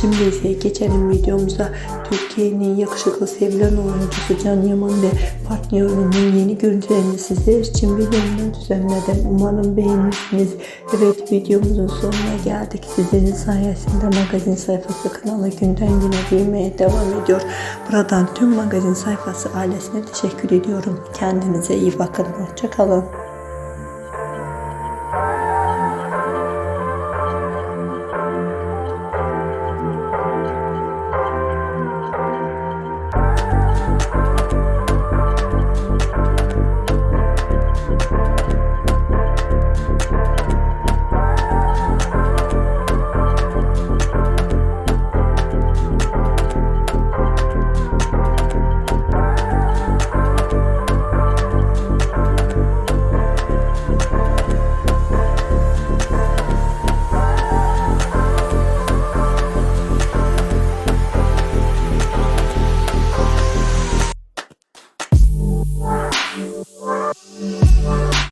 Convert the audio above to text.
Şimdi ise geçelim videomuza. Türkiye'nin yakışıklı sevilen oyuncusu Can Yaman ve partnerinin yeni görüntülerini sizler için videomda düzenledim. Umarım beğenirsiniz. Evet videomuzun sonuna geldik. Sizlerin sayesinde magazin sayfası kanalı günden güne büyümeye devam ediyor. Buradan tüm magazin sayfası ailesine teşekkür ediyorum. Kendinize iyi bakın. Hoşçakalın.